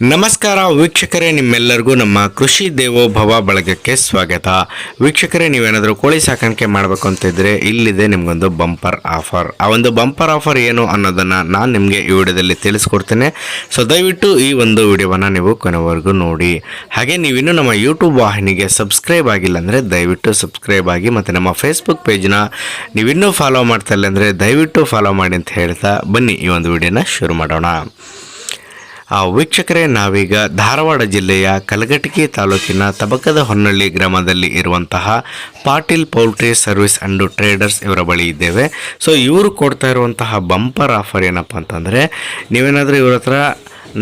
ನಮಸ್ಕಾರ ವೀಕ್ಷಕರೇ, ನಿಮ್ಮೆಲ್ಲರಿಗೂ ನಮ್ಮ ಕೃಷಿ ದೇವೋಭವ ಬಳಗಕ್ಕೆ ಸ್ವಾಗತ. ವೀಕ್ಷಕರೇ, ನೀವೇನಾದರೂ ಕೋಳಿ ಸಾಕಾಣಿಕೆ ಮಾಡಬೇಕು ಅಂತ ಇದ್ರೆ ಇಲ್ಲಿದೆ ನಿಮಗೊಂದು ಬಂಪರ್ ಆಫರ್. ಆ ಒಂದು ಬಂಪರ್ ಆಫರ್ ಏನು ಅನ್ನೋದನ್ನು ನಾನು ನಿಮಗೆ ಈ ವಿಡಿಯೋದಲ್ಲಿ ತಿಳಿಸ್ಕೊಡ್ತೇನೆ. ಸೊ, ದಯವಿಟ್ಟು ಈ ಒಂದು ವಿಡಿಯೋವನ್ನು ನೀವು ಕೊನೆವರೆಗೂ ನೋಡಿ. ಹಾಗೆ ನೀವಿನ್ನೂ ನಮ್ಮ ಯೂಟ್ಯೂಬ್ ವಾಹಿನಿಗೆ ಸಬ್ಸ್ಕ್ರೈಬ್ ಆಗಿಲ್ಲ ಅಂದರೆ ದಯವಿಟ್ಟು ಸಬ್ಸ್ಕ್ರೈಬ್ ಆಗಿ ಮತ್ತು ನಮ್ಮ ಫೇಸ್ಬುಕ್ ಪೇಜ್ನ ನೀವಿನ್ನೂ ಫಾಲೋ ಮಾಡ್ತಾ ಇಲ್ಲ ಅಂದರೆ ದಯವಿಟ್ಟು ಫಾಲೋ ಮಾಡಿ ಅಂತ ಹೇಳ್ತಾ ಬನ್ನಿ ಈ ಒಂದು ವಿಡಿಯೋನ ಶುರು ಮಾಡೋಣ. ಆ ವೀಕ್ಷಕರೇ, ನಾವೀಗ ಧಾರವಾಡ ಜಿಲ್ಲೆಯ ಕಲಘಟಗಿ ತಾಲೂಕಿನ ತಬಕದ ಹೊನ್ನಳ್ಳಿ ಗ್ರಾಮದಲ್ಲಿ ಇರುವಂತಹ Patil poultry service and traders ಇವರ ಬಳಿ ಇದ್ದೇವೆ. ಸೊ ಇವರು ಕೊಡ್ತಾ ಇರುವಂತಹ ಬಂಪರ್ ಆಫರ್ ಏನಪ್ಪ ಅಂತಂದರೆ, ನೀವೇನಾದರೂ ಇವ್ರ ಹತ್ರ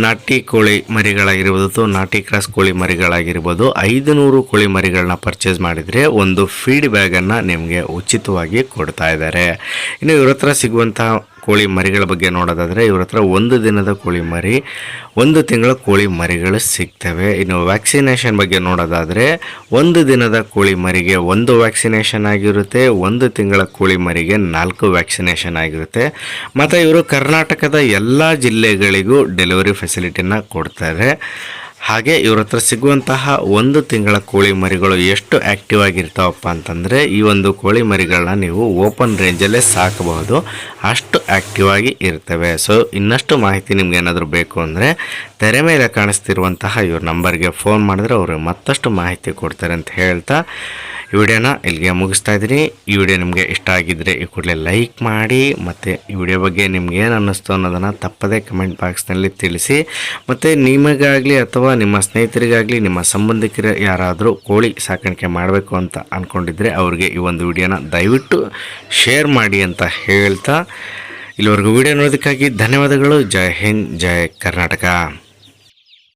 ನಾಟಿ ಕೋಳಿ ಮರಿಗಳಾಗಿರ್ಬೋದು ನಾಟಿ ಕ್ರಾಸ್ ಕೋಳಿ ಮರಿಗಳಾಗಿರ್ಬೋದು ಐದು ನೂರು ಕೋಳಿ ಮರಿಗಳನ್ನ ಪರ್ಚೇಸ್ ಮಾಡಿದರೆ ಒಂದು ಫೀಡ್ ಬ್ಯಾಗನ್ನು ನಿಮಗೆ ಉಚಿತವಾಗಿ ಕೊಡ್ತಾ ಇದ್ದಾರೆ. ಇನ್ನು ಇವ್ರ ಹತ್ರ ಸಿಗುವಂತಹ ಕೋಳಿ ಮರಿಗಳ ಬಗ್ಗೆ ನೋಡೋದಾದರೆ ಇವ್ರ ಹತ್ರ ಒಂದು ದಿನದ ಕೋಳಿ ಮರಿ, ಒಂದು ತಿಂಗಳ ಕೋಳಿ ಮರಿಗಳು ಸಿಗ್ತವೆ. ಇನ್ನು ವ್ಯಾಕ್ಸಿನೇಷನ್ ಬಗ್ಗೆ ನೋಡೋದಾದರೆ ಒಂದು ದಿನದ ಕೋಳಿ ಮರಿಗೆ ಒಂದು ವ್ಯಾಕ್ಸಿನೇಷನ್ ಆಗಿರುತ್ತೆ, ಒಂದು ತಿಂಗಳ ಕೋಳಿ ಮರಿಗೆ ನಾಲ್ಕು ವ್ಯಾಕ್ಸಿನೇಷನ್ ಆಗಿರುತ್ತೆ. ಮತ್ತು ಇವರು ಕರ್ನಾಟಕದ ಎಲ್ಲ ಜಿಲ್ಲೆಗಳಿಗೂ ಡೆಲಿವರಿ ಫೆಸಿಲಿಟಿನ ಕೊಡ್ತಾರೆ. ಹಾಗೆ ಇವ್ರ ಹತ್ರ ಸಿಗುವಂತಹ ಒಂದು ತಿಂಗಳ ಕೋಳಿ ಮರಿಗಳು ಎಷ್ಟು ಆ್ಯಕ್ಟಿವ್ ಆಗಿರ್ತಾವಪ್ಪ ಅಂತಂದರೆ ಈ ಒಂದು ಕೋಳಿ ಮರಿಗಳನ್ನ ನೀವು ಓಪನ್ ರೇಂಜಲ್ಲೇ ಸಾಕಬಹುದು. ಅಷ್ಟು ಆ್ಯಕ್ಟಿವ್ ಆಗಿ ಇರ್ತವೆ. ಸೊ ಇನ್ನಷ್ಟು ಮಾಹಿತಿ ನಿಮ್ಗೆ ಏನಾದರೂ ಬೇಕು ಅಂದರೆ ತೆರೆ ಮೇಲೆ ಕಾಣಿಸ್ತಿರುವಂತಹ ಇವ್ರ ನಂಬರ್ಗೆ ಫೋನ್ ಮಾಡಿದ್ರೆ ಅವರು ಮತ್ತಷ್ಟು ಮಾಹಿತಿ ಕೊಡ್ತಾರೆ ಅಂತ ಹೇಳ್ತಾ ಈ ವಿಡಿಯೋನ ಇಲ್ಲಿಗೆ ಮುಗಿಸ್ತಾ ಇದ್ದೀನಿ. ಈ ವಿಡಿಯೋ ನಿಮಗೆ ಇಷ್ಟ ಆಗಿದ್ದರೆ ಈ ಕೂಡಲೇ ಲೈಕ್ ಮಾಡಿ, ಮತ್ತು ಈ ವಿಡಿಯೋ ಬಗ್ಗೆ ನಿಮ್ಗೆ ಏನು ಅನ್ನಿಸ್ತು ಅನ್ನೋದನ್ನು ತಪ್ಪದೇ ಕಮೆಂಟ್ ಬಾಕ್ಸ್ನಲ್ಲಿ ತಿಳಿಸಿ. ಮತ್ತು ನಿಮಗಾಗಲಿ ಅಥವಾ ನಿಮ್ಮ ಸ್ನೇಹಿತರಿಗಾಗಲಿ, ನಿಮ್ಮ ಸಂಬಂಧಿಕರ ಯಾರಾದರೂ ಕೋಳಿ ಸಾಕಾಣಿಕೆ ಮಾಡಬೇಕು ಅಂತ ಅಂದ್ಕೊಂಡಿದ್ರೆ ಅವ್ರಿಗೆ ಈ ಒಂದು ವಿಡಿಯೋನ ದಯವಿಟ್ಟು ಶೇರ್ ಮಾಡಿ ಅಂತ ಹೇಳ್ತಾ ಇಲ್ಲಿವರೆಗೂ ವಿಡಿಯೋ ನೋಡೋದಕ್ಕಾಗಿ ಧನ್ಯವಾದಗಳು. ಜೈ ಹಿಂದ್, ಜೈ ಕರ್ನಾಟಕ.